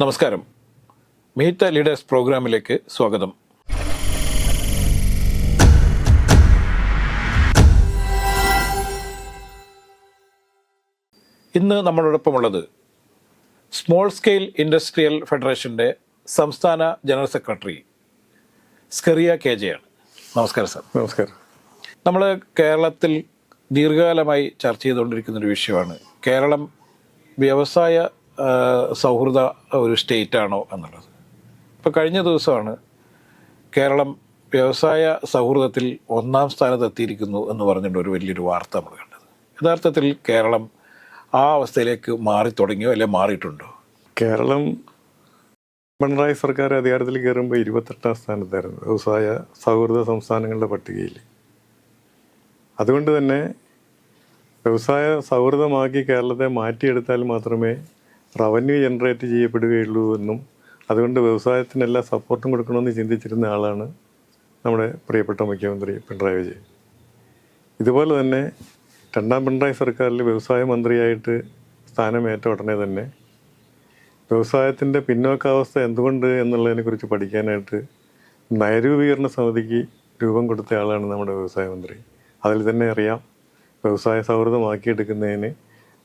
നമസ്കാരം. Meet the leaders പ്രോഗ്രാമിലേക്ക് സ്വാഗതം. ഇന്ന് നമ്മളോടൊപ്പമുള്ളത് സ്മോൾ സ്കെയിൽ ഇൻഡസ്ട്രിയൽ ഫെഡറേഷന്റെ സംസ്ഥാന general secretary Scaria K J ആണ്. നമസ്കാരം സാർ നമസ്കാരം. നമ്മൾ കേരളത്തിൽ ദീർഘകാലമായി ചർച്ച ചെയ്തുകൊണ്ടിരിക്കുന്ന ഒരു വിഷയമാണ് കേരളം വ്യവസായ സൗഹൃദ ഒരു സ്റ്റേറ്റ് ആണോ എന്നുള്ളത്. ഇപ്പോൾ കഴിഞ്ഞ ദിവസമാണ് കേരളം വ്യവസായ സൗഹൃദത്തിൽ ഒന്നാം സ്ഥാനത്ത് എത്തിയിരിക്കുന്നു എന്ന് പറഞ്ഞിട്ട് ഒരു വലിയൊരു വാർത്ത നമ്മൾ കണ്ടത്. യഥാർത്ഥത്തിൽ കേരളം ആ അവസ്ഥയിലേക്ക് മാറി തുടങ്ങിയോ അല്ലെ മാറിയിട്ടുണ്ടോ? കേരളം പിണറായി സർക്കാർ അധികാരത്തിൽ കയറുമ്പോൾ ഇരുപത്തെട്ടാം സ്ഥാനത്തായിരുന്നു. വ്യവസായ സൗഹൃദ സംസ്ഥാനങ്ങളുടെ പട്ടികയിൽ. അതുകൊണ്ട് തന്നെ വ്യവസായ സൗഹൃദമാക്കി കേരളത്തെ മാറ്റിയെടുത്താൽ മാത്രമേ റവന്യൂ ജനറേറ്റ് ചെയ്യപ്പെടുകയുള്ളൂ എന്നും അതുകൊണ്ട് വ്യവസായത്തിന് എല്ലാ സപ്പോർട്ടും കൊടുക്കണമെന്ന് ചിന്തിച്ചിരുന്ന ആളാണ് നമ്മുടെ പ്രിയപ്പെട്ട മുഖ്യമന്ത്രി പിണറായി വിജയൻ. ഇതുപോലെ തന്നെ രണ്ടാം പിണറായി സർക്കാരിൽ വ്യവസായ മന്ത്രിയായിട്ട് സ്ഥാനമേറ്റ ഉടനെ തന്നെ വ്യവസായത്തിന്റെ പിന്നോക്കാവസ്ഥ എന്തുകൊണ്ട് എന്നുള്ളതിനെക്കുറിച്ച് പഠിക്കാനായിട്ട് നയരൂപീകരണ സമിതിക്ക് രൂപം കൊടുത്ത ആളാണ് നമ്മുടെ വ്യവസായ മന്ത്രി. അതിൽ തന്നെ അറിയാം വ്യവസായ സൗഹൃദമാക്കിയെടുക്കുന്നതിന്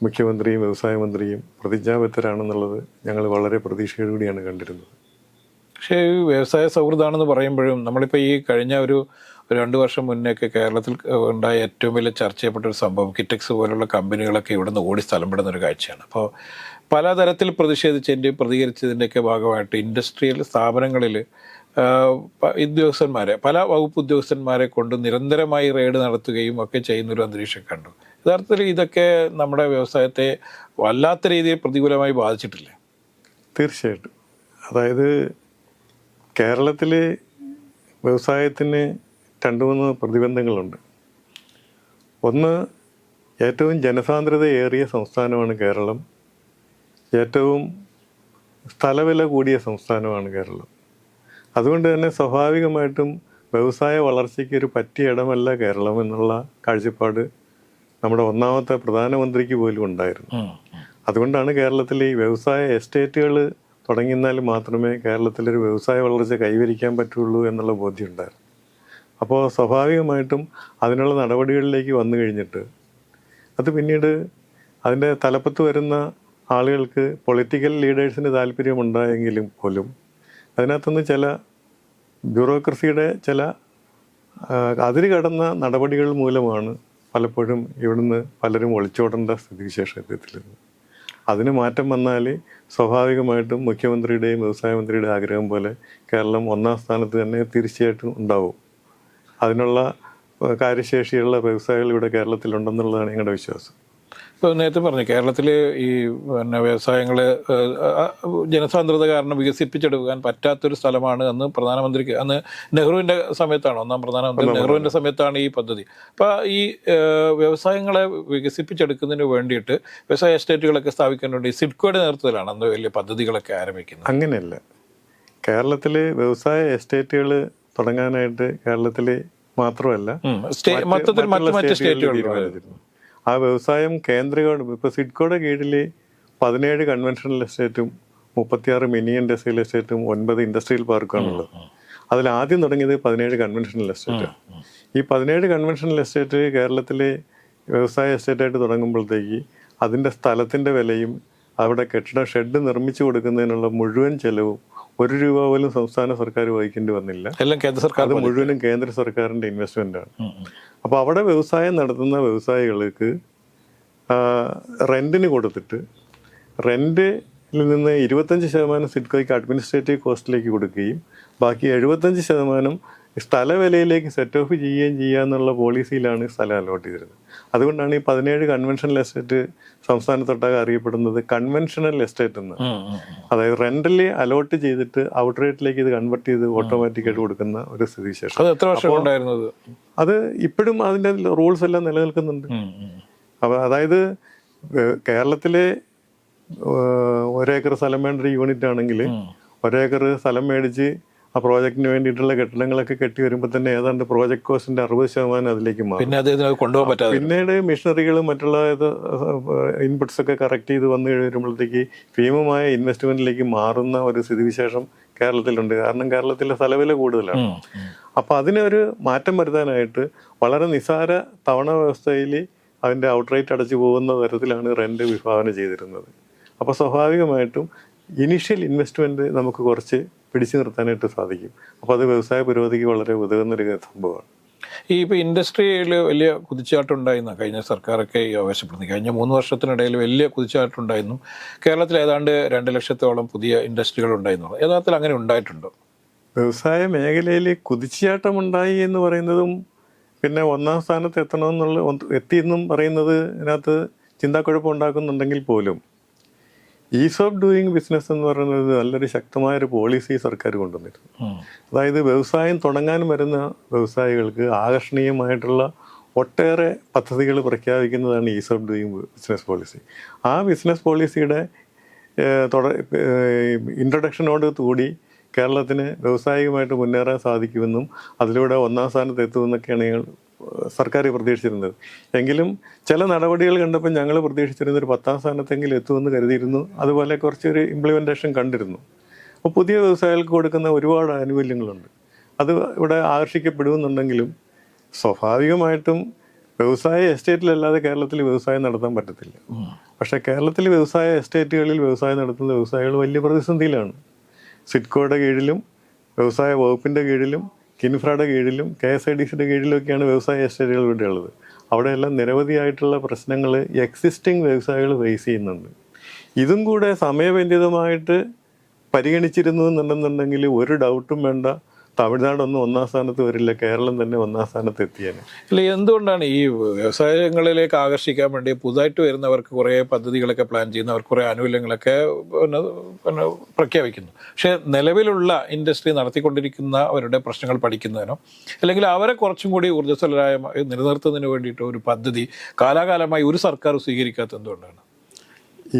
മുഖ്യമന്ത്രിയും വ്യവസായ മന്ത്രിയും പ്രതിജ്ഞാബദ്ധരാണെന്നുള്ളത് ഞങ്ങൾ വളരെ പ്രതീക്ഷയോടുകൂടിയാണ് കണ്ടിരുന്നത്. പക്ഷേ ഈ വ്യവസായ സൗഹൃദമാണെന്ന് പറയുമ്പോഴും നമ്മളിപ്പോൾ ഈ കഴിഞ്ഞ ഒരു രണ്ട് വർഷം മുന്നേയൊക്കെ കേരളത്തിൽ ഉണ്ടായ ഏറ്റവും വലിയ ചർച്ച ചെയ്യപ്പെട്ട ഒരു സംഭവം കിറ്റക്സ് പോലുള്ള കമ്പനികളൊക്കെ ഇവിടെ നിന്ന് ഓടി സ്ഥലം പെടുന്ന ഒരു കാഴ്ചയാണ്. അപ്പോൾ പലതരത്തിൽ പ്രതിഷേധിച്ചതിന്റെയും പ്രതികരിച്ചതിന്റെയൊക്കെ ഭാഗമായിട്ട് ഇൻഡസ്ട്രിയൽ സ്ഥാപനങ്ങളിൽ ഉദ്യോഗസ്ഥന്മാരെ പല വകുപ്പ് ഉദ്യോഗസ്ഥന്മാരെ കൊണ്ട് നിരന്തരമായി റെയ്ഡ് നടത്തുകയും ഒക്കെ ചെയ്യുന്നൊരു അന്തരീക്ഷം കണ്ടു. യഥാർത്ഥത്തിൽ ഇതൊക്കെ നമ്മുടെ വ്യവസായത്തെ വല്ലാത്ത രീതിയിൽ പ്രതികൂലമായി ബാധിച്ചിട്ടില്ല? തീർച്ചയായിട്ടും. അതായത് കേരളത്തിൽ വ്യവസായത്തിന് രണ്ട് മൂന്ന് പ്രതിബന്ധങ്ങളുണ്ട്. ഒന്ന് ഏറ്റവും ജനസാന്ദ്രതയേറിയ സംസ്ഥാനമാണ് കേരളം. ഏറ്റവും സ്ഥലവില കൂടിയ സംസ്ഥാനമാണ് കേരളം. അതുകൊണ്ട് തന്നെ സ്വാഭാവികമായിട്ടും വ്യവസായ വളർച്ചയ്ക്ക് ഒരു പറ്റിയ ഇടമല്ല കേരളം എന്നുള്ള കാഴ്ചപ്പാട് നമ്മുടെ ഒന്നാമത്തെ പ്രധാനമന്ത്രിക്ക് പോലും ഉണ്ടായിരുന്നു. അതുകൊണ്ടാണ് കേരളത്തിൽ ഈ വ്യവസായ എസ്റ്റേറ്റുകൾ തുടങ്ങിയെന്നാൽ മാത്രമേ കേരളത്തിലൊരു വ്യവസായ വളർച്ച കൈവരിക്കാൻ പറ്റുള്ളൂ എന്നുള്ള ബോധ്യം ഉണ്ടായിരുന്നു അപ്പോൾ സ്വാഭാവികമായിട്ടും അതിനുള്ള നടപടികളിലേക്ക് വന്നു കഴിഞ്ഞിട്ട് അത് പിന്നീട് അതിന്റെ തലപ്പത്ത് വരുന്ന ആളുകൾക്ക് പൊളിറ്റിക്കൽ ലീഡേഴ്സിന് താല്പര്യമുണ്ടായെങ്കിലും പോലും അതിനകത്തുനിന്ന് ചില ബ്യൂറോക്രസിയുടെ ചില അതിര് കടന്ന നടപടികൾ മൂലമാണ് പലപ്പോഴും ഇവിടുന്ന് പലരും ഒളിച്ചോടേണ്ട സ്ഥിതിവിശേഷം എത്തിയത് അതിന് മാറ്റം വന്നാൽ സ്വാഭാവികമായിട്ടും മുഖ്യമന്ത്രിയുടെയും വ്യവസായ മന്ത്രിയുടെയും ആഗ്രഹം പോലെ കേരളം ഒന്നാം സ്ഥാനത്ത് തന്നെ തീർച്ചയായിട്ടും ഉണ്ടാവും. അതിനുള്ള കാര്യശേഷിയുള്ള വ്യവസായികൾ ഇവിടെ കേരളത്തിലുണ്ടെന്നുള്ളതാണ് ഞങ്ങളുടെ വിശ്വാസം. ഇപ്പോൾ നേരത്തെ പറഞ്ഞു കേരളത്തിൽ ഈ പിന്നെ വ്യവസായങ്ങളെ ജനസാന്ദ്രത കാരണം വികസിപ്പിച്ചെടുക്കാൻ പറ്റാത്തൊരു സ്ഥലമാണ് അന്ന് പ്രധാനമന്ത്രിക്ക് അന്ന് നെഹ്റുവിന്റെ സമയത്താണ് ഒന്നാം പ്രധാനമന്ത്രി നെഹ്റുവിന്റെ സമയത്താണ് ഈ പദ്ധതി. അപ്പോൾ ഈ വ്യവസായങ്ങളെ വികസിപ്പിച്ചെടുക്കുന്നതിന് വേണ്ടിയിട്ട് വ്യവസായ എസ്റ്റേറ്റുകളൊക്കെ സ്ഥാപിക്കാൻ വേണ്ടി സിഡ്കോയുടെ നേതൃത്വത്തിലാണ് അന്ന് വലിയ പദ്ധതികളൊക്കെ ആരംഭിക്കുന്നത്. അങ്ങനെയല്ല. കേരളത്തിൽ വ്യവസായ എസ്റ്റേറ്റുകൾ തുടങ്ങാനായിട്ട് കേരളത്തിൽ മാത്രമല്ല മൊത്തത്തിൽ മറ്റ് മറ്റ് സ്റ്റേറ്റുകളിലും. ആ വ്യവസായം കേന്ദ്ര ഗവൺമെന്റ് ഇപ്പോൾ സിഡ്കോയുടെ കീഴിൽ പതിനേഴ് കൺവെൻഷണൽ എസ്റ്റേറ്റും മുപ്പത്തിയാറ് മിനി ഇൻഡസ്ട്രിയൽ എസ്റ്റേറ്റും ഒൻപത് ഇൻഡസ്ട്രിയൽ പാർക്കാണുള്ളത് അതിൽ ആദ്യം തുടങ്ങിയത് പതിനേഴ് കൺവെൻഷണൽ എസ്റ്റേറ്റ് ഈ പതിനേഴ് കൺവെൻഷണൽ എസ്റ്റേറ്റ് കേരളത്തിലെ വ്യവസായ എസ്റ്റേറ്റായിട്ട് തുടങ്ങുമ്പോഴത്തേക്ക് അതിന്റെ സ്ഥലത്തിന്റെ വിലയും അവിടെ കെട്ടിട ഷെഡ് നിർമ്മിച്ചു കൊടുക്കുന്നതിനുള്ള മുഴുവൻ ചെലവും ഒരു രൂപ പോലും സംസ്ഥാന സർക്കാർ വഹിക്കേണ്ടി വന്നില്ല. എല്ലാം കേന്ദ്ര സർക്കാർ അത് മുഴുവനും കേന്ദ്ര സർക്കാരിന്റെ ഇൻവെസ്റ്റ്മെന്റ് ആണ്. അപ്പോൾ അവിടെ വ്യവസായം നടത്തുന്ന വ്യവസായികൾക്ക് റെന്റിന് റെന്റിന് കൊടുത്തിട്ട് റെന്റിൽ നിന്ന് ഇരുപത്തഞ്ച് ശതമാനം സിഡ്കോയ്ക്ക് അഡ്മിനിസ്ട്രേറ്റീവ് കോസ്റ്റിലേക്ക് കൊടുക്കുകയും ബാക്കി എഴുപത്തഞ്ച് ശതമാനം സ്ഥലവിലയിലേക്ക് സെറ്റ് ഓഫ് ചെയ്യുകയും ചെയ്യുക എന്നുള്ള പോളിസിയിലാണ് സ്ഥലം അലോട്ട് ചെയ്തിരുന്നത്. അതുകൊണ്ടാണ് ഈ പതിനേഴ് കൺവെൻഷണൽ എസ്റ്റേറ്റ് സംസ്ഥാനത്തൊട്ടാകെ അറിയപ്പെടുന്നത് കൺവെൻഷണൽ എസ്റ്റേറ്റ് എന്ന്. അതായത് റെന്റലി അലോട്ട് ചെയ്തിട്ട് ഔട്ട് റേറ്റിലേക്ക് ഇത് കൺവെർട്ട് ചെയ്ത് ഓട്ടോമാറ്റിക്കായിട്ട് കൊടുക്കുന്ന ഒരു സ്ഥിതിവിശേഷം. അത് എത്ര വർഷം ഉണ്ടായിരുന്നത്? അത് ഇപ്പോഴും അതിന്റെ റൂൾസ് എല്ലാം നിലനിൽക്കുന്നുണ്ട്. അപ്പൊ അതായത് കേരളത്തിലെ ഒരേക്കർ സ്ഥലം വേണ്ട ഒരു യൂണിറ്റ് ആണെങ്കിൽ ഒരേക്കർ സ്ഥലം മേടിച്ച് ആ പ്രോജക്റ്റിന് വേണ്ടിയിട്ടുള്ള കെട്ടിടങ്ങളൊക്കെ കെട്ടി വരുമ്പോൾ തന്നെ ഏതാണ്ട് പ്രോജക്ട് കോസ്റ്റിന്റെ അറുപത് ശതമാനം അതിലേക്ക് മാറും. പിന്നെ കൊണ്ടുപോകാൻ പറ്റാതെ. പിന്നീട് മിഷനറികളും മറ്റുള്ള ഇൻപുട്സ് ഒക്കെ കറക്റ്റ് ചെയ്ത് വന്നു കഴിയുമ്പോഴത്തേക്ക് ഭീമമായ ഇൻവെസ്റ്റ്മെന്റിലേക്ക് മാറുന്ന ഒരു സ്ഥിതിവിശേഷം കേരളത്തിലുണ്ട്. കാരണം കേരളത്തിലെ സ്ഥലവില കൂടുതലാണ്. അപ്പോൾ അതിനൊരു മാറ്റം വരുത്താനായിട്ട് വളരെ നിസാര തവണ വ്യവസ്ഥയിൽ അതിന്റെ ഔട്ട്റേറ്റ് അടച്ചു പോകുന്ന തരത്തിലാണ് റെന്റ് വിഭാവന ചെയ്തിരുന്നത്. അപ്പോൾ സ്വാഭാവികമായിട്ടും ഇനിഷ്യൽ ഇൻവെസ്റ്റ്മെന്റ് നമുക്ക് കുറച്ച് പിടിച്ചു നിർത്താനായിട്ട് സാധിക്കും. അപ്പോൾ അത് വ്യവസായ പുരോഗതിക്ക് വളരെ ഉതകുന്നൊരു സംഭവമാണ്. ഈ ഇപ്പോൾ ഇൻഡസ്ട്രിയിൽ വലിയ കുതിച്ചാട്ടുണ്ടായിരുന്നു കഴിഞ്ഞ സർക്കാരൊക്കെ ഈ ആവശ്യപ്പെടുന്നു. കഴിഞ്ഞ മൂന്ന് വർഷത്തിനിടയിൽ വലിയ കുതിച്ചാട്ടുണ്ടായിരുന്നു കേരളത്തിൽ ഏതാണ്ട് രണ്ട് ലക്ഷത്തോളം പുതിയ ഇൻഡസ്ട്രികൾ ഉണ്ടായിരുന്നു. യഥാർത്ഥത്തിൽ അങ്ങനെ ഉണ്ടായിട്ടുണ്ടോ? വ്യവസായ മേഖലയിൽ കുതിച്ചാട്ടമുണ്ടായി എന്ന് പറയുന്നതും പിന്നെ ഒന്നാം സ്ഥാനത്ത് എത്തണമെന്നുള്ള എത്തിയെന്നും പറയുന്നത് അതിനകത്ത് ചിന്താക്കുഴപ്പം ഉണ്ടാക്കുന്നുണ്ടെങ്കിൽ പോലും ഈസ് ഓഫ് ഡൂയിങ് ബിസിനസ് എന്ന് പറയുന്നത് നല്ലൊരു ശക്തമായ ഒരു പോളിസി സർക്കാർ കൊണ്ടുവന്നിരുന്നു അതായത് വ്യവസായം തുടങ്ങാൻ വരുന്ന വ്യവസായികൾക്ക് ആകർഷണീയമായിട്ടുള്ള ഒട്ടേറെ പദ്ധതികൾ പ്രഖ്യാപിക്കുന്നതാണ് ease of doing business policy. ആ ബിസിനസ് പോളിസിയുടെ ഇൻട്രൊഡക്ഷനോട് കൂടി കേരളത്തിന് വ്യവസായികമായിട്ട് മുന്നേറാൻ സാധിക്കുമെന്നും അതിലൂടെ ഒന്നാം സ്ഥാനത്ത് എത്തുമെന്നൊക്കെയാണ് ഞങ്ങൾ സർക്കാർ പ്രതീക്ഷിച്ചിരുന്നത്. എങ്കിലും ചില നടപടികൾ കണ്ടപ്പോൾ ഞങ്ങൾ പ്രതീക്ഷിച്ചിരുന്ന ഒരു പത്താം സ്ഥാനത്തെങ്കിലും എത്തുമെന്ന് കരുതിയിരുന്നു. അതുപോലെ കുറച്ചൊരു ഇംപ്ലിമെന്റേഷൻ കണ്ടിരുന്നു. അപ്പോൾ പുതിയ വ്യവസായികൾക്ക് കൊടുക്കുന്ന ഒരുപാട് ആനുകൂല്യങ്ങളുണ്ട്. അത് ഇവിടെ ആകർഷിക്കപ്പെടുമെന്നുണ്ടെങ്കിലും സ്വാഭാവികമായിട്ടും വ്യവസായ എസ്റ്റേറ്റിലല്ലാതെ കേരളത്തിൽ വ്യവസായം നടത്താൻ പറ്റത്തില്ല. പക്ഷേ കേരളത്തിൽ വ്യവസായ എസ്റ്റേറ്റുകളിൽ വ്യവസായം നടത്തുന്ന വ്യവസായികൾ വലിയ പ്രതിസന്ധിയിലാണ്. സിഡ്കോയുടെ കീഴിലും വ്യവസായ വകുപ്പിന്റെ കീഴിലും കിൻഫ്രയുടെ കീഴിലും കെ എസ് ഐ ഡി സിയുടെ കീഴിലൊക്കെയാണ് വ്യവസായ എസ്റ്റേറ്റുകൾ ഇവിടെ ഉള്ളത് അവിടെയെല്ലാം നിരവധിയായിട്ടുള്ള പ്രശ്നങ്ങൾ എക്സിസ്റ്റിംഗ് വ്യവസായികൾ ഫേസ് ചെയ്യുന്നുണ്ട്. ഇതും കൂടെ സമയബന്ധിതമായിട്ട് പരിഗണിച്ചിരുന്നു എന്നുണ്ടെന്നുണ്ടെങ്കിൽ ഒരു ഡൗട്ടും വേണ്ട. തമിഴ്നാടൊന്നും ഒന്നാം സ്ഥാനത്ത് വരില്ല കേരളം തന്നെ ഒന്നാം സ്ഥാനത്ത് എത്തിയാൽ. അല്ല എന്തുകൊണ്ടാണ് ഈ വ്യവസായങ്ങളിലേക്ക് ആകർഷിക്കാൻ വേണ്ടി പുതുതായിട്ട് വരുന്നവർക്ക് കുറേ പദ്ധതികളൊക്കെ പ്ലാൻ ചെയ്യുന്നു അവർക്ക് കുറേ ആനുകൂല്യങ്ങളൊക്കെ പിന്നെ പിന്നെ പ്രഖ്യാപിക്കുന്നു. പക്ഷേ നിലവിലുള്ള ഇൻഡസ്ട്രി നടത്തിക്കൊണ്ടിരിക്കുന്നവരുടെ പ്രശ്നങ്ങൾ പഠിക്കുന്നതിനോ അല്ലെങ്കിൽ അവരെ കുറച്ചും കൂടി ഊർജസ്വലരായ നിലനിർത്തുന്നതിന് വേണ്ടിയിട്ട് ഒരു പദ്ധതി കാലാകാലമായി ഒരു സർക്കാർ സ്വീകരിക്കാത്ത എന്തുകൊണ്ടാണ്?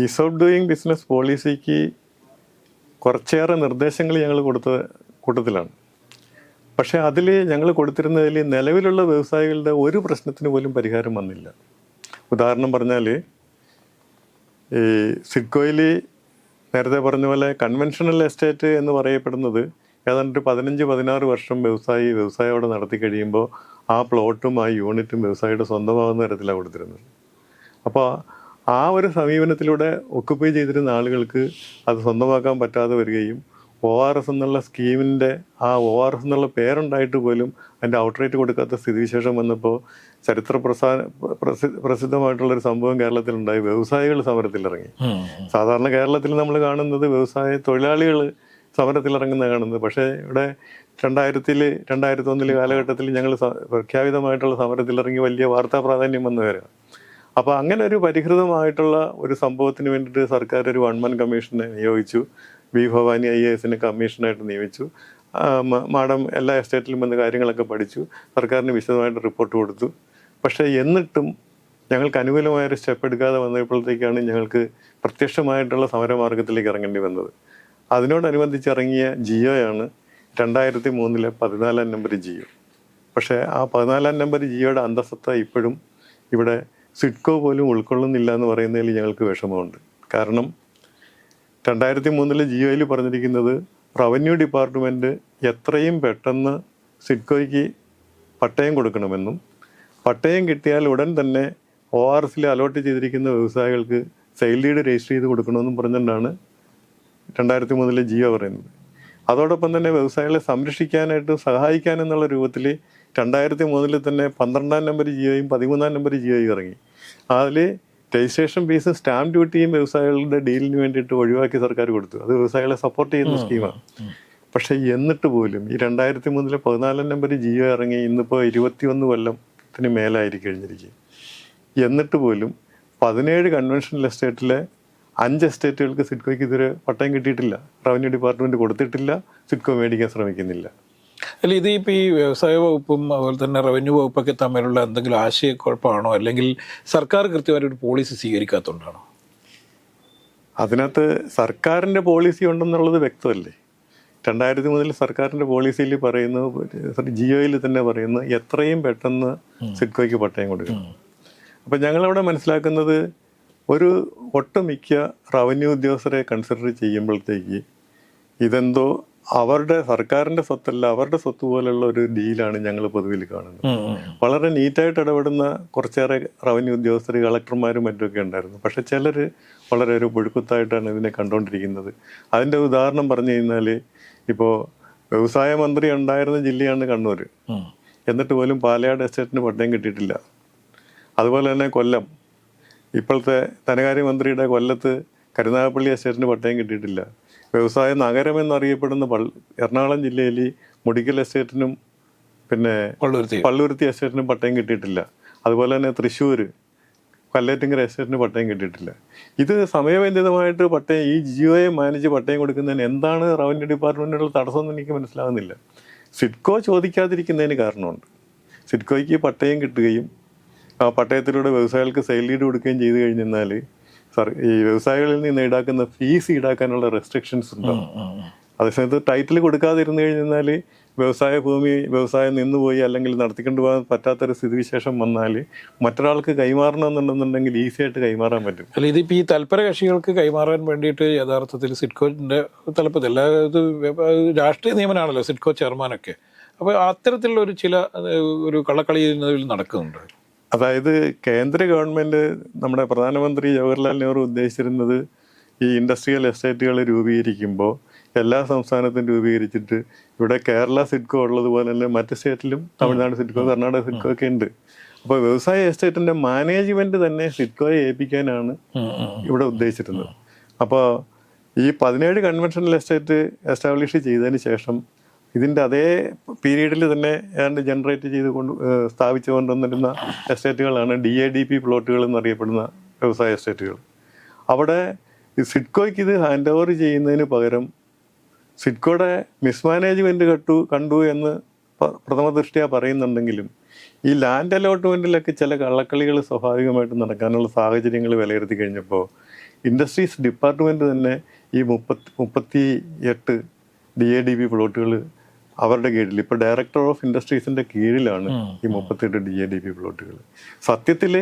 ഈസ് ഓഫ് ഡൂയിങ് ബിസിനസ് പോളിസിക്ക് കുറച്ചേറെ നിർദ്ദേശങ്ങൾ ഞങ്ങൾ കൊടുത്ത കൂട്ടത്തിലാണ്. പക്ഷേ അതിൽ ഞങ്ങൾ കൊടുത്തിരുന്നതിൽ നിലവിലുള്ള വ്യവസായികളുടെ ഒരു പ്രശ്നത്തിന് പോലും പരിഹാരം വന്നില്ല. ഉദാഹരണം പറഞ്ഞാൽ ഈ സിഡ്കോയിൽ നേരത്തെ പറഞ്ഞ പോലെ കൺവെൻഷണൽ എസ്റ്റേറ്റ് എന്ന് പറയപ്പെടുന്നത് ഏതാണ്ട് ഒരു പതിനഞ്ച് പതിനാറ് വർഷം വ്യവസായി വ്യവസായം അവിടെ നടത്തി കഴിയുമ്പോൾ ആ പ്ലോട്ടും ആ യൂണിറ്റും വ്യവസായിയുടെ സ്വന്തമാകുന്ന തരത്തിലാണ് കൊടുത്തിരുന്നത്. അപ്പോൾ ആ ഒരു സമീപനത്തിലൂടെ ഒക്കുപ്പൈ ചെയ്തിരുന്ന ആളുകൾക്ക് അത് സ്വന്തമാക്കാൻ പറ്റാതെ വരികയും ഒ ആർ എസ് എന്നുള്ള സ്കീമിന്റെ ആ ഒ ആർ എസ് എന്നുള്ള പേരുണ്ടായിട്ട് പോലും അതിന്റെ ഔട്ട്റേറ്റ് കൊടുക്കാത്ത സ്ഥിതിവിശേഷം വന്നപ്പോൾ ചരിത്ര പ്രസാ പ്രസി പ്രസിദ്ധമായിട്ടുള്ളൊരു സംഭവം കേരളത്തിലുണ്ടായി. വ്യവസായികൾ സമരത്തിലിറങ്ങി. സാധാരണ കേരളത്തിൽ നമ്മൾ കാണുന്നത് വ്യവസായ തൊഴിലാളികൾ സമരത്തിലിറങ്ങുന്ന കാണുന്നത്. പക്ഷേ ഇവിടെ രണ്ടായിരത്തിൽ രണ്ടായിരത്തി ഒന്നിലെ കാലഘട്ടത്തിൽ ഞങ്ങൾ പ്രഖ്യാപിതമായിട്ടുള്ള സമരത്തിലിറങ്ങി വലിയ വാർത്താ പ്രാധാന്യം വന്നു വരിക അപ്പോൾ അങ്ങനെ ഒരു പരിഹൃതമായിട്ടുള്ള ഒരു സംഭവത്തിന് വേണ്ടിയിട്ട് സർക്കാർ ഒരു വൺമൻ കമ്മീഷനെ നിയോഗിച്ചു. വി ഭവാനി ഐ എ എസിനെ കമ്മീഷനായിട്ട് നിയമിച്ചു. മാഡം എല്ലാ എസ്റ്റേറ്റിലും വന്ന് കാര്യങ്ങളൊക്കെ പഠിച്ചു. സർക്കാരിന് വിശദമായിട്ട് റിപ്പോർട്ട് കൊടുത്തു. പക്ഷേ എന്നിട്ടും ഞങ്ങൾക്ക് അനുകൂലമായൊരു സ്റ്റെപ്പ് എടുക്കാതെ വന്നപ്പോഴത്തേക്കാണ് ഞങ്ങൾക്ക് പ്രത്യക്ഷമായിട്ടുള്ള സമരമാർഗത്തിലേക്ക് ഇറങ്ങേണ്ടി വന്നത്. അതിനോടനുബന്ധിച്ച് ഇറങ്ങിയ ജിയോയാണ് രണ്ടായിരത്തി മൂന്നിലെ പതിനാലാം നമ്പർ ജിയോ. പക്ഷേ ആ പതിനാലാം നമ്പർ ജിയോയുടെ അന്തസ്സത്ത ഇപ്പോഴും ഇവിടെ സിഡ്കോ പോലും ഉൾക്കൊള്ളുന്നില്ല എന്ന് പറയുന്നതിൽ ഞങ്ങൾക്ക് വിഷമമുണ്ട്. കാരണം രണ്ടായിരത്തി മൂന്നിലെ ജിയോയിൽ പറഞ്ഞിരിക്കുന്നത് റവന്യൂ ഡിപ്പാർട്ട്മെന്റ് എത്രയും പെട്ടെന്ന് സിഡ്കോയ്ക്ക് പട്ടയം കൊടുക്കണമെന്നും പട്ടയം കിട്ടിയാൽ ഉടൻ തന്നെ ഒ ആർ എസിൽ അലോട്ട് ചെയ്തിരിക്കുന്ന വ്യവസായികൾക്ക് സെയിൽ ഡീഡ് രജിസ്റ്റർ ചെയ്ത് കൊടുക്കണമെന്നും പറഞ്ഞുകൊണ്ടാണ് രണ്ടായിരത്തി മൂന്നിലെ ജിയോ പറയുന്നത്. അതോടൊപ്പം തന്നെ വ്യവസായികളെ സംരക്ഷിക്കാനായിട്ട് സഹായിക്കാനെന്നുള്ള രൂപത്തിൽ രണ്ടായിരത്തി മൂന്നിൽ തന്നെ പന്ത്രണ്ടാം നമ്പർ ജിയോയും പതിമൂന്നാം നമ്പർ ജിയോയും ഇറങ്ങി. അതിൽ രജിസ്ട്രേഷൻ ഫീസും സ്റ്റാമ്പ് ഡ്യൂട്ടിയും വ്യവസായികളുടെ ഡീലിന് വേണ്ടിയിട്ട് ഒഴിവാക്കി സർക്കാർ കൊടുത്തു. അത് വ്യവസായികളെ സപ്പോർട്ട് ചെയ്യുന്ന സ്കീമാണ് പക്ഷേ എന്നിട്ട് പോലും ഈ രണ്ടായിരത്തി മൂന്നിലെ പതിനാലാം നമ്പർ ജിയോ ഇറങ്ങി ഇന്നിപ്പോൾ ഇരുപത്തിയൊന്ന് കൊല്ലത്തിന് മേലായി കഴിഞ്ഞിരിക്കും എന്നിട്ട് പോലും പതിനേഴ് കൺവെൻഷണൽ എസ്റ്റേറ്റിലെ അഞ്ച് എസ്റ്റേറ്റുകൾക്ക് സിഡ്കോയ്ക്ക് ഇതുവരെ പട്ടയം കിട്ടിയിട്ടില്ല. റവന്യൂ ഡിപ്പാർട്ട്മെന്റ് കൊടുത്തിട്ടില്ല. സിഡ്കോ മേടിക്കാൻ ശ്രമിക്കുന്നില്ല. അല്ല ഇത് ഇപ്പോൾ ഈ വ്യവസായ വകുപ്പും അതുപോലെ തന്നെ റവന്യൂ വകുപ്പൊക്കെ തമ്മിലുള്ള എന്തെങ്കിലും ആശയക്കുഴപ്പമാണോ? അല്ലെങ്കിൽ സർക്കാർ കൃത്യമായിട്ട് ഒരു പോളിസി സ്വീകരിക്കാത്തതുകൊണ്ടാണോ? അതിനകത്ത് സർക്കാരിന്റെ പോളിസി ഉണ്ടെന്നുള്ളത് വ്യക്തമല്ലേ? രണ്ടായിരത്തി മുതൽ സർക്കാരിന്റെ പോളിസിയിൽ പറയുന്നു ജിയോയിൽ തന്നെ പറയുന്നു എത്രയും പെട്ടെന്ന് സിഡ്കോയ്ക്ക് പട്ടയം കൊടുക്കണം. അപ്പം ഞങ്ങളവിടെ മനസ്സിലാക്കുന്നത് ഒരു ഒട്ടുമിക്ക റവന്യൂ ഉദ്യോഗസ്ഥരെ കൺസിഡർ ചെയ്യുമ്പോഴത്തേക്ക് ഇതെന്തോ അവരുടെ സർക്കാരിന്റെ സ്വത്തല്ല അവരുടെ സ്വത്ത് പോലുള്ള ഒരു ഡീലാണ് ഞങ്ങൾ പൊതുവിൽ കാണുന്നത്. വളരെ നീറ്റായിട്ട് ഇടപെടുന്ന കുറച്ചേറെ റവന്യൂ ഉദ്യോഗസ്ഥർ കളക്ടർമാരും മറ്റുമൊക്കെ ഉണ്ടായിരുന്നു. പക്ഷെ ചിലർ വളരെ ഒരു പുഴുക്കുത്തായിട്ടാണ് ഇതിനെ കണ്ടുകൊണ്ടിരിക്കുന്നത് അതിന്റെ ഉദാഹരണം പറഞ്ഞു കഴിഞ്ഞാൽ ഇപ്പോൾ വ്യവസായ മന്ത്രി ഉണ്ടായിരുന്ന ജില്ലയാണ് കണ്ണൂർ എന്നിട്ട് പോലും പാലയാട് എസ്റ്റേറ്റിന് പട്ടയം കിട്ടിയിട്ടില്ല. അതുപോലെ തന്നെ കൊല്ലം. ഇപ്പോഴത്തെ ധനകാര്യമന്ത്രിയുടെ കൊല്ലത്ത് കരുനാഗപ്പള്ളി എസ്റ്റേറ്റിന് പട്ടയം കിട്ടിയിട്ടില്ല. വ്യവസായ നഗരം എന്നറിയപ്പെടുന്ന എറണാകുളം ജില്ലയിൽ മുടിക്കൽ എസ്റ്റേറ്റിനും പിന്നെ പള്ളുരുത്തി. പള്ളുരുത്തി എസ്റ്റേറ്റിനും പട്ടയം കിട്ടിയിട്ടില്ല. അതുപോലെ തന്നെ തൃശ്ശൂർ കല്ലേറ്റിങ്കര എസ്റ്റേറ്റിന് പട്ടയം കിട്ടിയിട്ടില്ല. ഇത് സമയബന്ധിതമായിട്ട് പട്ടയം ഈ ജിയോയെ മാനേജ് പട്ടയം കൊടുക്കുന്നതിന് എന്താണ് റവന്യൂ ഡിപ്പാർട്ട്മെന്റിനുള്ള തടസ്സം എന്ന് എനിക്ക് മനസ്സിലാകുന്നില്ല സിഡ്കോ ചോദിക്കാതിരിക്കുന്നതിന് കാരണമുണ്ട്. സിഡ്കോയ്ക്ക് പട്ടയം കിട്ടുകയും ആ പട്ടയത്തിലൂടെ വ്യവസായികൾക്ക് സെയിൽ ലീഡ് കൊടുക്കുകയും ചെയ്തു കഴിഞ്ഞാൽ ഈ വ്യവസായികളിൽ നിന്ന് ഈടാക്കുന്ന ഫീസ് ഈടാക്കാനുള്ള റെസ്ട്രിക്ഷൻസ് ഉണ്ടാവും. അതേസമയത്ത് ടൈറ്റിൽ കൊടുക്കാതിരുന്നു കഴിഞ്ഞാൽ വ്യവസായ ഭൂമി വ്യവസായം നിന്നുപോയി അല്ലെങ്കിൽ നടത്തിക്കൊണ്ട് പോകാൻ പറ്റാത്തൊരു സ്ഥിതിവിശേഷം വന്നാൽ മറ്റൊരാൾക്ക് കൈമാറണമെന്നുണ്ടെന്നുണ്ടെങ്കിൽ ഈസി ആയിട്ട് കൈമാറാൻ പറ്റും. അല്ല ഇതിപ്പോൾ ഈ തൽപര കക്ഷികൾക്ക് കൈമാറാൻ വേണ്ടിയിട്ട് യഥാർത്ഥത്തിൽ സിഡ്കോന്റെ തലപ്പത്തിൽ അല്ലാതെ രാഷ്ട്രീയ നിയമനാണല്ലോ സിഡ്കോ ചെയർമാനൊക്കെ. അപ്പോൾ അത്തരത്തിലുള്ള ഒരു ചില ഒരു കള്ളക്കളി നടക്കുന്നുണ്ട്. അതായത് കേന്ദ്ര ഗവൺമെന്റ് നമ്മുടെ പ്രധാനമന്ത്രി ജവഹർലാൽ നെഹ്റു ഉദ്ദേശിച്ചിരുന്നത് ഈ ഇൻഡസ്ട്രിയൽ എസ്റ്റേറ്റുകൾ രൂപീകരിക്കുമ്പോൾ എല്ലാ സംസ്ഥാനത്തും രൂപീകരിച്ചിട്ട് ഇവിടെ കേരള സിഡ്കോ ഉള്ളതുപോലെ തന്നെ മറ്റ് സ്റ്റേറ്റിലും തമിഴ്നാട് സിഡ്കോ കർണാടക സിഡ്കോ ഒക്കെ ഉണ്ട് അപ്പോൾ വ്യവസായ എസ്റ്റേറ്റിന്റെ മാനേജ്മെന്റ് തന്നെ സിഡ്കോയെ ഏൽപ്പിക്കാനാണ്. ഇവിടെ ഉദ്ദേശിച്ചിരുന്നത് അപ്പോൾ ഈ പതിനേഴ് കൺവെൻഷണൽ എസ്റ്റേറ്റ് എസ്റ്റാബ്ലിഷ് ചെയ്തതിന് ശേഷം ഇതിന്റെ അതേ പീരീഡിൽ തന്നെ ഏതാണ്ട് ജനറേറ്റ് ചെയ്ത് കൊണ്ട് സ്ഥാപിച്ചു കൊണ്ടുവന്നിരുന്ന എസ്റ്റേറ്റുകളാണ് ഡി എ ഡി പി പ്ലോട്ടുകൾ എന്നറിയപ്പെടുന്ന വ്യവസായ എസ്റ്റേറ്റുകൾ. അവിടെ സിഡ്കോയ്ക്ക് ഇത് ഹാൻഡ് ഓവർ ചെയ്യുന്നതിന് പകരം സിഡ്കോയുടെ മിസ്മാനേജ്മെന്റ് കട്ടു കണ്ടു എന്ന് പ്രഥമ ദൃഷ്ടിയാണ് പറയുന്നുണ്ടെങ്കിലും ഈ ലാൻഡ് അലോട്ട്മെന്റിലൊക്കെ ചില കള്ളക്കളികൾ സ്വാഭാവികമായിട്ട് നടക്കാനുള്ള സാഹചര്യങ്ങൾ വിലയിരുത്തി കഴിഞ്ഞപ്പോൾ ഇൻഡസ്ട്രീസ് ഡിപ്പാർട്ട്മെന്റ് തന്നെ ഈ മുപ്പത്തി മുപ്പത്തി എട്ട് ഡി എ ഡി ബി പ്ലോട്ടുകൾ അവരുടെ കീഴിൽ. ഇപ്പോൾ ഡയറക്ടർ ഓഫ് ഇൻഡസ്ട്രീസിന്റെ കീഴിലാണ് ഈ മുപ്പത്തിയെട്ട് ഡി എ ഡി പി പ്ലോട്ടുകൾ സത്യത്തിൽ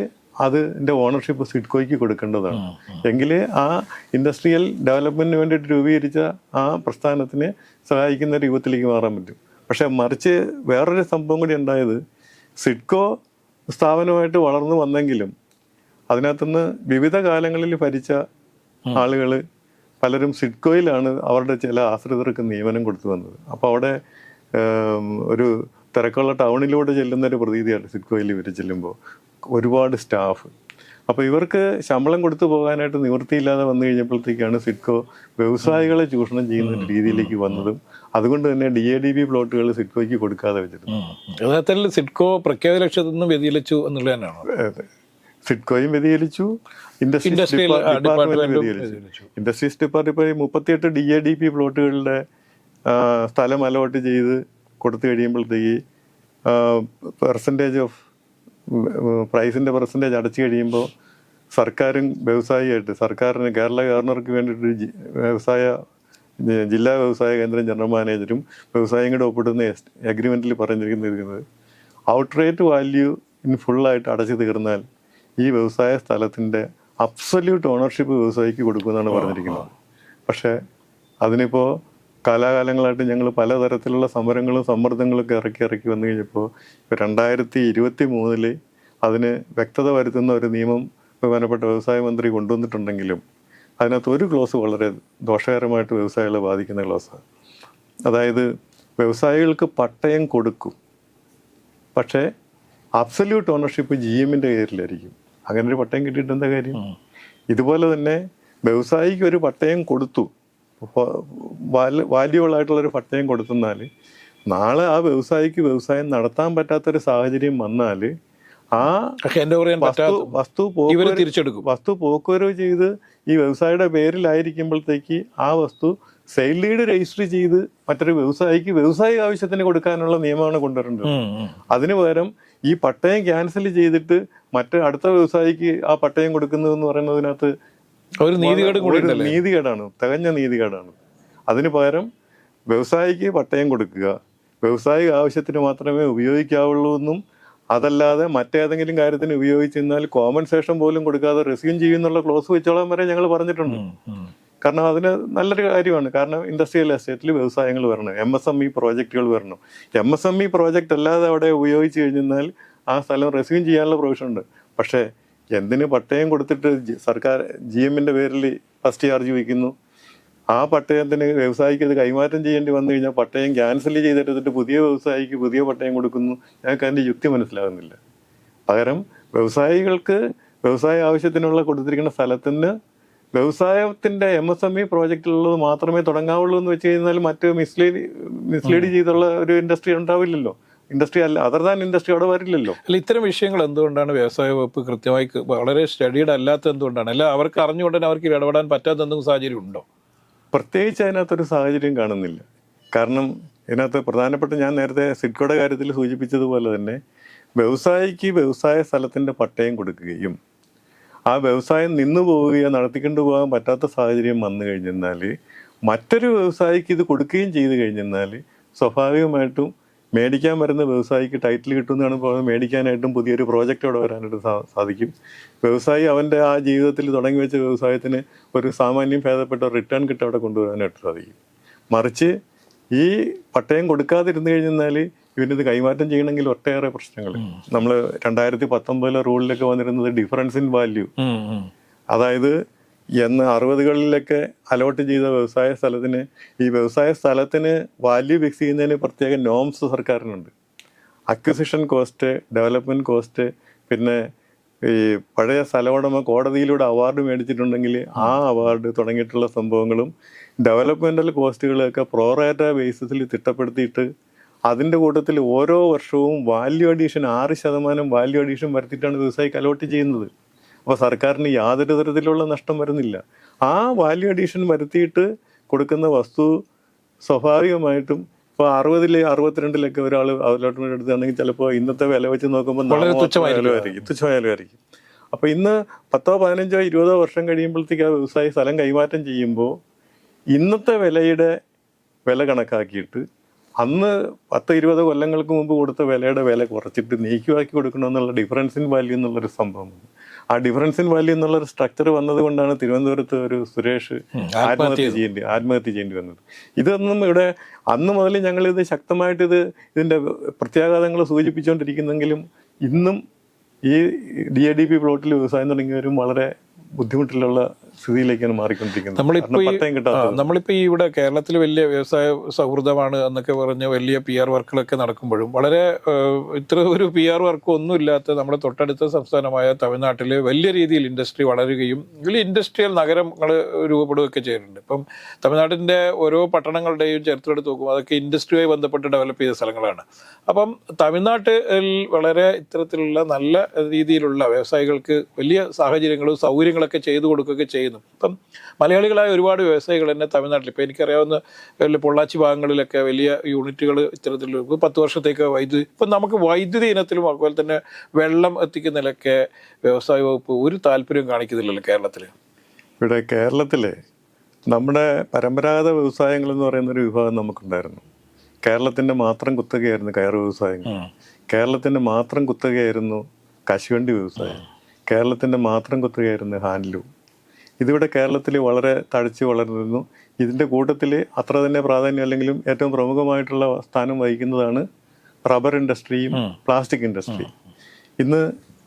അതിന്റെ ഓണർഷിപ്പ് സിഡ്കോയ്ക്ക് കൊടുക്കേണ്ടതാണ്. എങ്കിലേ ആ ഇൻഡസ്ട്രിയൽ ഡെവലപ്മെന്റിന് വേണ്ടിയിട്ട് രൂപീകരിച്ച ആ പ്രസ്ഥാനത്തിന് സഹായിക്കുന്ന രൂപത്തിലേക്ക് മാറാൻ പറ്റും. പക്ഷെ മറിച്ച് വേറൊരു സംഭവം കൂടി ഉണ്ടായത് സിഡ്കോ സ്ഥാപനമായിട്ട് വളർന്നു വന്നെങ്കിലും അതിനകത്തുനിന്ന് വിവിധ കാലങ്ങളിൽ ഭരിച്ച ആളുകൾ പലരും സിഡ്കോയിലാണ് അവരുടെ ചില ആശ്രിതർക്ക് നിയമനം കൊടുത്തു വന്നത്. അപ്പോൾ അവിടെ ഒരു തിരക്കുള്ള ടൗണിലൂടെ ചെല്ലുന്ന ഒരു പ്രതീതിയാണ് സിഡ്കോയിൽ ഇവർ ചെല്ലുമ്പോൾ. ഒരുപാട് സ്റ്റാഫ്. അപ്പോൾ ഇവർക്ക് ശമ്പളം കൊടുത്തു പോകാനായിട്ട് നിവൃത്തിയില്ലാതെ വന്നു കഴിഞ്ഞപ്പോഴത്തേക്കാണ് സിഡ്കോ വ്യവസായികളെ ചൂഷണം ചെയ്യുന്ന രീതിയിലേക്ക് വന്നതും അതുകൊണ്ട് തന്നെ ഡി എ ഡി ബി പ്ലോട്ടുകൾ സിഡ്കോയ്ക്ക് കൊടുക്കാതെ വെച്ചിരുന്നു. യഥാർത്ഥത്തിൽ സിഡ്കോ പ്രഖ്യാത ലക്ഷ്യത്തിൽ നിന്ന് വ്യതിചലിച്ചു എന്നുള്ളത് തന്നെയാണ്? സിഡ്കോയും വ്യതിചലിച്ചു. ഇൻഡസ്ട്രീസ് ഡിപ്പാർട്ട്മെന്റ് വ്യതിചലിച്ചു. ഇൻഡസ്ട്രീസ് ഡിപ്പാർട്ട്മെന്റ് മുപ്പത്തിയെട്ട് ഡി എ ഡി പി പ്ലോട്ടുകളുടെ സ്ഥലം അലോട്ട് ചെയ്ത് കൊടുത്തു കഴിയുമ്പോഴത്തേക്ക് പെർസെന്റേജ് ഓഫ് പ്രൈസിന്റെ പെർസെന്റേജ് അടച്ചു കഴിയുമ്പോൾ സർക്കാരും വ്യവസായിയായിട്ട് സർക്കാരിന് കേരള ഗവർണർക്ക് വേണ്ടിയിട്ട് ജി- വ്യവസായ ജില്ലാ വ്യവസായ കേന്ദ്രം ജനറൽ മാനേജരും വ്യവസായം കൂടെ ഒപ്പിടുന്ന അഗ്രിമെന്റിൽ പറഞ്ഞിരിക്കുന്നത് ഔട്ട്റേറ്റ് വാല്യൂ ഇൻ ഫുള്ളായിട്ട് അടച്ചു തീർന്നാൽ ഈ വ്യവസായ സ്ഥലത്തിന്റെ അബ്സല്യൂട്ട് ഓണർഷിപ്പ് വ്യവസായിക്ക് കൊടുക്കുമെന്നാണ് പറഞ്ഞിരിക്കുന്നത്. പക്ഷേ അതിനിപ്പോൾ കാലാകാലങ്ങളായിട്ട് ഞങ്ങൾ പലതരത്തിലുള്ള സമരങ്ങളും സമ്മർദ്ദങ്ങളൊക്കെ ഇറക്കി ഇറക്കി വന്നു കഴിഞ്ഞപ്പോൾ ഇപ്പോൾ രണ്ടായിരത്തി ഇരുപത്തി മൂന്നിൽ അതിന് വ്യക്തത വരുത്തുന്ന ഒരു നിയമം ബഹുമാനപ്പെട്ട വ്യവസായ മന്ത്രി കൊണ്ടുവന്നിട്ടുണ്ടെങ്കിലും അതിനകത്ത് ഒരു ക്ലോസ് വളരെ ദോഷകരമായിട്ട് വ്യവസായികളെ ബാധിക്കുന്ന ക്ലോസാണ് അതായത് വ്യവസായികൾക്ക് പട്ടയം കൊടുക്കും. പക്ഷേ അബ്സല്യൂട്ട് ഓണർഷിപ്പ് ജി എമ്മിന്റെ കയ്യിലായിരിക്കും അങ്ങനെ ഒരു പട്ടയം കിട്ടിയിട്ട് എന്താ കാര്യം? ഇതുപോലെ തന്നെ വ്യവസായിക്ക് ഒരു പട്ടയം കൊടുത്തു. വാല്യുബിൾ ആയിട്ടുള്ളൊരു പട്ടയം കൊടുത്തെന്നാൽ നാളെ ആ വ്യവസായിക്ക് വ്യവസായം നടത്താൻ പറ്റാത്തൊരു സാഹചര്യം വന്നാൽ ആ വസ്തു തിരിച്ചെടുക്കും വസ്തു പോക്കുവരവ് ചെയ്ത് ഈ വ്യവസായിയുടെ പേരിലായിരിക്കുമ്പോഴത്തേക്ക് ആ വസ്തു സെയിൽ ലീഡ് രജിസ്റ്റർ ചെയ്ത് മറ്റൊരു വ്യവസായിക്ക് വ്യവസായിക ആവശ്യത്തിന് കൊടുക്കാനുള്ള നിയമമാണ് കൊണ്ടുവരേണ്ടത് ഉം. പകരം ഈ പട്ടയം ക്യാൻസൽ ചെയ്തിട്ട് മറ്റേ അടുത്ത വ്യവസായിക്ക് ആ പട്ടയം കൊടുക്കുന്നതെന്ന് പറയുന്നതിനകത്ത് ഒരു നീതികേട് ഒരു നീതികേടാണ് തികഞ്ഞ നീതികേടാണ്. അതിന് പകരം വ്യവസായിക്ക് പട്ടയം കൊടുക്കുക. വ്യവസായിക ആവശ്യത്തിന് മാത്രമേ ഉപയോഗിക്കാവുള്ളൂ എന്നും അതല്ലാതെ മറ്റേതെങ്കിലും കാര്യത്തിന് ഉപയോഗിച്ചിരുന്നാൽ കോമ്പൻസേഷൻ പോലും കൊടുക്കാതെ റെസ്യൂം ചെയ്യുന്നുള്ള ക്ലോസ് വെച്ചോളാൻ വരെ ഞങ്ങൾ പറഞ്ഞിട്ടുണ്ട്. കാരണം അതിന് നല്ലൊരു കാര്യമാണ്. കാരണം ഇൻഡസ്ട്രിയൽ എസ്റ്റേറ്റിൽ വ്യവസായങ്ങൾ വരണം എം എസ് എം ഇ പ്രോജക്റ്റുകൾ വരണം. M S M E project അല്ലാതെ അവിടെ ഉപയോഗിച്ച് കഴിഞ്ഞാൽ ആ സ്ഥലം റെസ്യൂം ചെയ്യാനുള്ള പ്രൊവിഷൻ ഉണ്ട്. പക്ഷേ എന്തിന് പട്ടയം കൊടുത്തിട്ട് സർക്കാർ ജി എമ്മിന്റെ പേരിൽ ഫസ്റ്റ് ചാർജ് വയ്ക്കുന്നു ആ പട്ടയത്തിന് വ്യവസായിക്ക് അത് കൈമാറ്റം ചെയ്യേണ്ടി വന്നു കഴിഞ്ഞാൽ പട്ടയം ക്യാൻസൽ ചെയ്തെടുത്തിട്ട് പുതിയ വ്യവസായിക്ക് പുതിയ പട്ടയം കൊടുക്കുന്നു. ഞങ്ങൾക്ക് അതിന്റെ യുക്തി മനസ്സിലാകുന്നില്ല. പകരം വ്യവസായികൾക്ക് വ്യവസായ ആവശ്യത്തിനുള്ള കൊടുത്തിരിക്കുന്ന സ്ഥലത്തിന് വ്യവസായത്തിന്റെ എം എസ് എം ഇ പ്രോജക്റ്റിലുള്ളത് മാത്രമേ തുടങ്ങാവുള്ളൂ എന്ന് വെച്ച് കഴിഞ്ഞാൽ മറ്റ് മിസ്ലീഡ് മിസ്ലീഡ് ചെയ്തുള്ള ഒരു ഇൻഡസ്ട്രി ഉണ്ടാവില്ലല്ലോ. ഇൻഡസ്ട്രി അല്ല അതർ ദാൻ ഇൻഡസ്ട്രി അവിടെ വരില്ലല്ലോ. അല്ല ഇത്തരം വിഷയങ്ങൾ എന്തുകൊണ്ടാണ് വ്യവസായ വകുപ്പ് കൃത്യമായി വളരെ സ്റ്റഡീഡ് അല്ലാത്ത എന്തുകൊണ്ടാണ്? അല്ല അവർക്ക് അറിഞ്ഞുകൊണ്ട് തന്നെ അവർക്ക് ഇടപെടാൻ പറ്റാത്ത എന്തെങ്കിലും സാഹചര്യം ഉണ്ടോ? പ്രത്യേകിച്ച് അതിനകത്തൊരു സാഹചര്യം കാണുന്നില്ല. കാരണം ഇതിനകത്ത് പ്രധാനപ്പെട്ട ഞാൻ നേരത്തെ സിഡ്കോയുടെ കാര്യത്തിൽ സൂചിപ്പിച്ചതുപോലെ തന്നെ വ്യവസായിക്ക് വ്യവസായ സ്ഥലത്തിന്റെ പട്ടയം കൊടുക്കുകയും ആ വ്യവസായം നിന്നു പോവുകയോ നടത്തിക്കൊണ്ടു പോകാൻ പറ്റാത്ത സാഹചര്യം വന്നു കഴിഞ്ഞെന്നാൽ മറ്റൊരു വ്യവസായിക്ക് ഇത് കൊടുക്കുകയും ചെയ്തു കഴിഞ്ഞെന്നാൽ സ്വാഭാവികമായിട്ടും മേടിക്കാൻ വരുന്ന വ്യവസായിക്ക് ടൈറ്റിൽ കിട്ടുന്നതാണ് പറയുന്നത്. മേടിക്കാനായിട്ടും പുതിയൊരു പ്രോജക്റ്റ് അവിടെ വരാനായിട്ട് സാ- സാധിക്കും. വ്യവസായി അവന്റെ ആ ജീവിതത്തിൽ തുടങ്ങി വെച്ച വ്യവസായത്തിന് ഒരു സാമാന്യം ഭേദപ്പെട്ട റിട്ടേൺ കിട്ടും അവിടെ കൊണ്ടുവരാനായിട്ട് സാധിക്കും. മറിച്ച് ഈ പട്ടയം കൊടുക്കാതിരുന്നു കഴിഞ്ഞാൽ ഇവനിത് കൈമാറ്റം ചെയ്യണമെങ്കിൽ ഒട്ടേറെ പ്രശ്നങ്ങൾ. നമ്മൾ രണ്ടായിരത്തി പത്തൊമ്പതിലെ റൂളിലൊക്കെ വന്നിരുന്നത് ഡിഫറൻസ് ഇൻ വാല്യൂ. അതായത് എന്ന് അറുപതുകളിലൊക്കെ അലോട്ട് ചെയ്ത വ്യവസായ സ്ഥലത്തിന് ഈ വ്യവസായ സ്ഥലത്തിന് വാല്യൂ ഫിക്സ് ചെയ്യുന്നതിന് പ്രത്യേക നോംസ് സർക്കാരിനുണ്ട്. അക്വിസിഷൻ കോസ്റ്റ് ഡെവലപ്മെന്റ് കോസ്റ്റ് പിന്നെ ഈ പഴയ സ്ഥലമുടമ കോടതിയിലൂടെ അവാർഡ് മേടിച്ചിട്ടുണ്ടെങ്കിൽ ആ അവാർഡ് തുടങ്ങിയിട്ടുള്ള സംഭവങ്ങളും ഡെവലപ്മെന്റൽ കോസ്റ്റുകളൊക്കെ പ്രോറേറ്റ ബേസിസിൽ തിട്ടപ്പെടുത്തിയിട്ട് അതിന്റെ കൂട്ടത്തിൽ ഓരോ വർഷവും വാല്യൂ അഡീഷൻ ആറ് ശതമാനം വാല്യൂ അഡീഷൻ വരുത്തിയിട്ടാണ് വ്യവസായിക്ക് അലോട്ട് ചെയ്യുന്നത്. അപ്പോൾ സർക്കാരിന് യാതൊരു തരത്തിലുള്ള നഷ്ടം വരുന്നില്ല. ആ വാല്യൂ അഡീഷൻ വരുത്തിയിട്ട് കൊടുക്കുന്ന വസ്തു സ്വാഭാവികമായിട്ടും ഇപ്പോൾ അറുപതിലെ അറുപത്തിരണ്ടിലൊക്കെ ഒരാൾ അലോട്ട്മെന്റ് എടുത്താണെങ്കിൽ ചിലപ്പോൾ ഇന്നത്തെ വില വെച്ച് നോക്കുമ്പോൾ തുച്ഛമായാലും തുച്ഛമായാലും വിലയായിരിക്കും അപ്പോൾ ഇന്ന് പത്തോ പതിനഞ്ചോ ഇരുപതോ വർഷം കഴിയുമ്പോഴത്തേക്ക് ആ വ്യവസായി സ്ഥലം കൈമാറ്റം ചെയ്യുമ്പോൾ ഇന്നത്തെ വിലയുടെ വില കണക്കാക്കിയിട്ട് അന്ന് പത്ത് ഇരുപത് കൊല്ലങ്ങൾക്ക് മുമ്പ് കൊടുത്ത വിലയുടെ വില കുറച്ചിട്ട് നീക്കിവാക്കി കൊടുക്കണമെന്നുള്ള ഡിഫറൻസ് ഇൻ വാല്യൂ എന്നുള്ളൊരു സംഭവമാണ്. ആ ഡിഫറൻസ് ഇൻ വാല്യൂ എന്നുള്ളൊരു സ്ട്രക്ചർ വന്നത് കൊണ്ടാണ് തിരുവനന്തപുരത്ത് ഒരു സുരേഷ് ആത്മഹത്യ ചെയ്യേണ്ടി ആത്മഹത്യ ചെയ്യേണ്ടി വന്നത്. ഇതൊന്നും ഇവിടെ അന്ന് മുതൽ ഞങ്ങൾ ഇത് ശക്തമായിട്ട് ഇത് ഇതിന്റെ പ്രത്യാഘാതങ്ങൾ സൂചിപ്പിച്ചുകൊണ്ടിരിക്കുന്നെങ്കിലും ഇന്നും ഈ ഡി എ ഡി പി പ്ലോട്ടിൽ വ്യവസായം തുടങ്ങിയവരും വളരെ ബുദ്ധിമുട്ടിലുള്ള സ്ഥിതിയിലേക്കാണ് മാറിക്കൊണ്ടിരിക്കുന്നത്. നമ്മളിപ്പോൾ നമ്മളിപ്പോൾ ഈ ഇവിടെ കേരളത്തിൽ വലിയ വ്യവസായ സൗഹൃദമാണ് എന്നൊക്കെ പറഞ്ഞ് വലിയ പി ആർ വർക്കുകളൊക്കെ നടക്കുമ്പോഴും വളരെ ഇത്ര ഒരു പി ആർ വർക്ക് ഒന്നുമില്ലാത്ത നമ്മുടെ തൊട്ടടുത്ത സംസ്ഥാനമായ തമിഴ്നാട്ടിൽ വലിയ രീതിയിൽ ഇൻഡസ്ട്രി വളരുകയും വലിയ ഇൻഡസ്ട്രിയൽ നഗരങ്ങൾ രൂപപ്പെടുകയൊക്കെ ചെയ്യുന്നുണ്ട് ഇപ്പം തമിഴ്നാട്ടിന്റെ ഓരോ പട്ടണങ്ങളുടെയും ചരിത്രമെടുത്ത് നോക്കുമ്പോൾ അതൊക്കെ ഇൻഡസ്ട്രിയുമായി ബന്ധപ്പെട്ട് ഡെവലപ്പ് ചെയ്ത സ്ഥലങ്ങളാണ്. അപ്പം തമിഴ്നാട്ടിൽ വളരെ ഇത്തരത്തിലുള്ള നല്ല രീതിയിലുള്ള വ്യവസായികൾക്ക് വലിയ സാഹചര്യങ്ങളും സൗകര്യങ്ങളൊക്കെ ചെയ്തു കൊടുക്കുകയൊക്കെ ചെയ്യുന്നു. ഇപ്പം മലയാളികളായ ഒരുപാട് വ്യവസായികൾ തന്നെ തമിഴ്നാട്ടിൽ. ഇപ്പം എനിക്കറിയാവുന്ന വലിയ പൊള്ളാച്ചി ഭാഗങ്ങളിലൊക്കെ വലിയ യൂണിറ്റുകൾ ഇത്തരത്തിലുള്ള ഇപ്പം പത്ത് വർഷത്തേക്ക് വൈദ്യുതി ഇപ്പം നമുക്ക് വൈദ്യുതി ഇനത്തിലും അതുപോലെ തന്നെ വെള്ളം എത്തിക്കുന്നതിലൊക്കെ വ്യവസായ വകുപ്പ് ഒരു താല്പര്യവും കാണിക്കുന്നില്ലല്ലോ കേരളത്തിൽ. ഇവിടെ കേരളത്തിൽ നമ്മുടെ പരമ്പരാഗത വ്യവസായങ്ങൾ എന്ന് പറയുന്ന ഒരു വിഭാഗം നമുക്കുണ്ടായിരുന്നു. കേരളത്തിന്റെ മാത്രം കുത്തകയായിരുന്നു കയർ വ്യവസായങ്ങൾ. കേരളത്തിന്റെ മാത്രം കുത്തകയായിരുന്നു കശുവണ്ടി വ്യവസായം. കേരളത്തിന്റെ മാത്രം കുത്തുകയായിരുന്നു ഹാൻഡ്ലൂം. ഇതിവിടെ കേരളത്തിൽ വളരെ തഴച്ച് വളർന്നിരുന്നു. ഇതിന്റെ കൂട്ടത്തിൽ അത്ര തന്നെ പ്രാധാന്യം അല്ലെങ്കിലും ഏറ്റവും പ്രമുഖമായിട്ടുള്ള സ്ഥാനം വഹിക്കുന്നതാണ് റബ്ബർ ഇൻഡസ്ട്രിയും പ്ലാസ്റ്റിക് ഇൻഡസ്ട്രിയും ഇന്ന്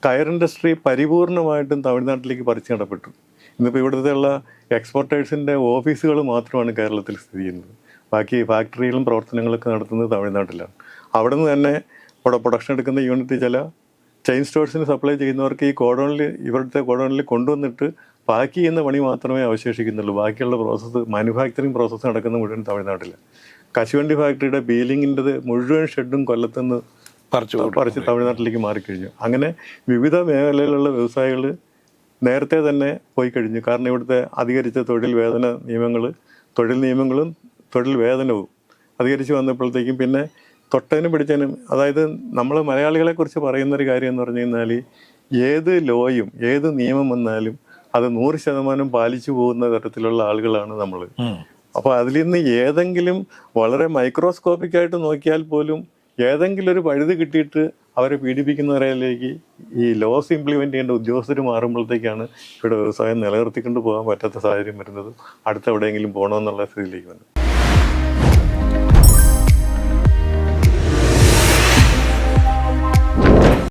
ടയർ ഇൻഡസ്ട്രി പരിപൂർണമായിട്ടും തമിഴ്നാട്ടിലേക്ക് പറിച്ചു നടപ്പെട്ടു. ഇന്നിപ്പോൾ ഇവിടുത്തെ ഉള്ള എക്സ്പോർട്ടേഴ്സിന്റെ ഓഫീസുകൾ മാത്രമാണ് കേരളത്തിൽ സ്ഥിതി ചെയ്യുന്നത്. ബാക്കി ഫാക്ടറികളും പ്രവർത്തനങ്ങളൊക്കെ നടത്തുന്നത് തമിഴ്നാട്ടിലാണ്. അവിടെ നിന്ന് തന്നെ ഇവിടെ പ്രൊഡക്ഷൻ എടുക്കുന്ന യൂണിറ്റ് ചില ചെയിൻ സ്റ്റോഴ്സിന് സപ്ലൈ ചെയ്യുന്നവർക്ക് ഈ കോഡോണിൽ ഇവിടുത്തെ കോഡോണിൽ കൊണ്ടുവന്നിട്ട് പാക്ക് ചെയ്യുന്ന പണി മാത്രമേ അവശേഷിക്കുന്നുള്ളൂ. ബാക്കിയുള്ള പ്രോസസ്സ് മാനുഫാക്ചറിങ് പ്രോസസ്സ് നടക്കുന്ന മുഴുവൻ തമിഴ്നാട്ടിൽ കശുവണ്ടി ഫാക്ടറിയുടെ ബീലിങ്ങിന്റെ മുഴുവൻ ഷെഡും കൊല്ലത്തുനിന്ന് പറിച്ചു പറിച്ച് തമിഴ്നാട്ടിലേക്ക് മാറിക്കഴിഞ്ഞു. അങ്ങനെ വിവിധ മേഖലയിലുള്ള വ്യവസായികൾ നേരത്തെ തന്നെ പോയി കഴിഞ്ഞു. കാരണം ഇവിടുത്തെ അധികരിച്ച തൊഴിൽ വേതന നിയമങ്ങൾ തൊഴിൽ നിയമങ്ങളും തൊഴിൽ വേതനവും അധികരിച്ച് വന്നപ്പോഴത്തേക്കും പിന്നെ തൊട്ടതിനും പിടിച്ചതിനും അതായത് നമ്മൾ മലയാളികളെ കുറിച്ച് പറയുന്ന ഒരു കാര്യം എന്ന് പറഞ്ഞു കഴിഞ്ഞാൽ ഏത് ലോയും ഏത് നിയമം വന്നാലും അത് നൂറ് ശതമാനം പാലിച്ചു പോകുന്ന തരത്തിലുള്ള ആളുകളാണ് നമ്മൾ അപ്പോൾ അതിൽ നിന്ന് ഏതെങ്കിലും വളരെ മൈക്രോസ്കോപ്പിക് ആയിട്ട് നോക്കിയാൽ പോലും ഏതെങ്കിലും ഒരു പഴുത് കിട്ടിയിട്ട് അവരെ പീഡിപ്പിക്കുന്നവരിലേക്ക് ഈ ലോസ് ഇംപ്ലിമെന്റ് ചെയ്യേണ്ട ഉദ്യോഗസ്ഥർ മാറുമ്പോഴത്തേക്കാണ് ഇവിടെ വ്യവസായം നിലനിർത്തിക്കൊണ്ട് പോകാൻ പറ്റാത്ത സാഹചര്യം വരുന്നത്. അടുത്ത് എവിടെയെങ്കിലും പോകണമെന്നുള്ള സ്ഥിതിയിലേക്ക് വരുന്നത്